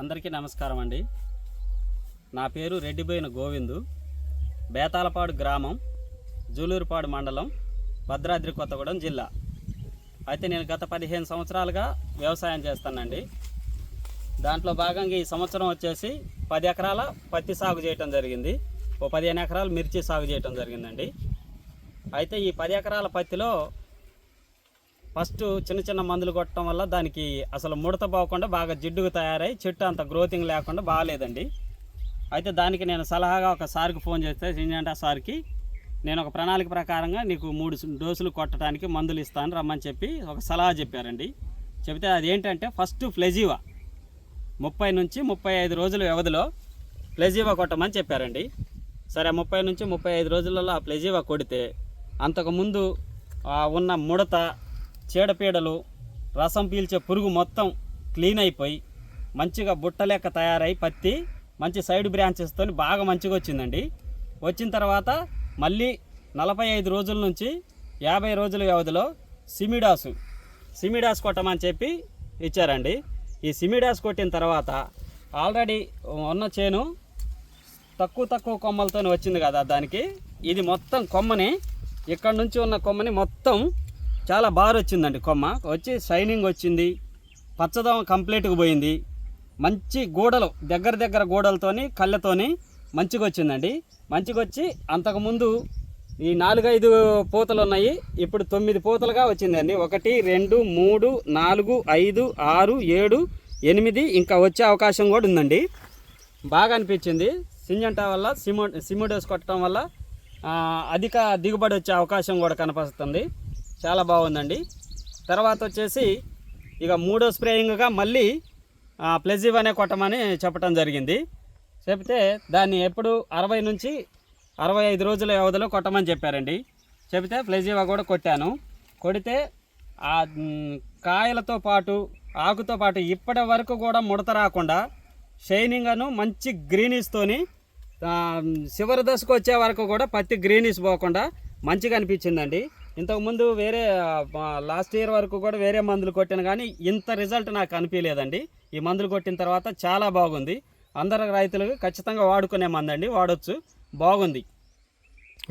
అందరికీ నమస్కారం అండి. నా పేరు రెడ్డిబోయిన గోవిందు. బేతాలపాడు గ్రామం జూలూరుపాడు మండలం భద్రాద్రి కొత్తగూడెం జిల్లా. అయితే నేను గత పదిహేను సంవత్సరాలుగా వ్యవసాయం చేస్తానండి. దాంట్లో భాగంగా ఈ సంవత్సరం వచ్చేసి పది ఎకరాల పత్తి సాగు చేయటం జరిగింది. ఓ పదిహేను ఎకరాలు మిర్చి సాగు చేయటం జరిగిందండి. అయితే ఈ పది ఎకరాల పత్తిలో ఫస్ట్ చిన్న చిన్న మందులు కొట్టడం వల్ల దానికి అసలు ముడత పోకుండా బాగా జిడ్డుగా తయారై చెట్టు అంత గ్రోతింగ్ లేకుండా బాగాలేదండి. అయితే దానికి నేను సలహాగా ఒక సార్కి ఫోన్ చేస్తే ఏంటంటే ఆ సార్కి నేను ఒక ప్రణాళిక ప్రకారంగా నీకు మూడు డోసులు కొట్టడానికి మందులు ఇస్తాను రమ్మని చెప్పి ఒక సలహా చెప్పారండి. చెబితే అది ఏంటంటే ఫస్ట్ ఫ్లెజీవా ముప్పై నుంచి ముప్పై ఐదు రోజుల వ్యవధిలో ప్లెజీవా కొట్టమని చెప్పారండి. సరే ముప్పై నుంచి ముప్పై ఐదు రోజులలో ఆ ప్లెజీవా కొడితే అంతకుముందు ఉన్న ముడత చీడపీడలు రసం పీల్చే పురుగు మొత్తం క్లీన్ అయిపోయి మంచిగా బుట్ట లెక్క తయారై పత్తి మంచి సైడ్ బ్రాంచెస్తో బాగా మంచిగా వచ్చిందండి వచ్చిన తర్వాత మళ్ళీ నలభై ఐదు రోజుల నుంచి యాభై రోజుల వ్యవధిలో సిమిడాసు సిమిడాస్ కొట్టమని చెప్పి ఇచ్చారండి. ఈ సిమిడాస్ కొట్టిన తర్వాత ఆల్రెడీ ఉన్న చేను తక్కువ తక్కువ కొమ్మలతో వచ్చింది కదా దానికి. ఇది మొత్తం కొమ్మని ఇక్కడ నుంచి ఉన్న కొమ్మని మొత్తం చాలా బాగా వచ్చిందండి కొమ్మ. వచ్చి షైనింగ్ వచ్చింది. పచ్చదనం కంప్లీట్గా పోయింది. మంచి గూడలు దగ్గర దగ్గర గూడలతోని కళ్ళతోని మంచిగా వచ్చిందండి మంచిగా వచ్చి అంతకుముందు ఈ నాలుగైదు పూతలు ఉన్నాయి ఇప్పుడు తొమ్మిది పూతలుగా వచ్చిందండి. ఒకటి రెండు మూడు నాలుగు ఐదు ఆరు ఏడు ఎనిమిది ఇంకా వచ్చే అవకాశం కూడా ఉందండి. బాగా అనిపించింది. సింజంటా వల్ల సిమో సిమోడోస్ కొట్టడం వల్ల అధిక దిగుబడి వచ్చే అవకాశం కూడా కనపడుతుంది చాలా బాగుందండి. తర్వాత వచ్చేసి ఇక మూడో స్ప్రేయింగ్గా మళ్ళీ ప్లెజివ్ అనే కొట్టమని చెప్పడం జరిగింది. చెప్తే దాన్ని ఎప్పుడు అరవై నుంచి అరవై ఐదు రోజుల వ్యవధిలో కొట్టమని చెప్పారండి. చెబితే ప్లెజివా కూడా కొట్టాను. కొడితే ఆ కాయలతో పాటు ఆకుతో పాటు ఇప్పటి వరకు కూడా ముడత రాకుండా షైనింగ్ అను మంచి గ్రీనిష్తోని చివరి దశకు వచ్చే వరకు కూడా పత్తి గ్రీనీస్ పోకుండా మంచిగా అనిపించిందండి. ఇంతకుముందు వేరే లాస్ట్ ఇయర్ వరకు కూడా వేరే మందులు కొట్టాను కానీ ఇంత రిజల్ట్ నాకు అనిపించలేదండి. ఈ మందులు కొట్టిన తర్వాత చాలా బాగుంది. అందరు రైతులకు ఖచ్చితంగా వాడుకునే మందండి వాడొచ్చు. బాగుంది.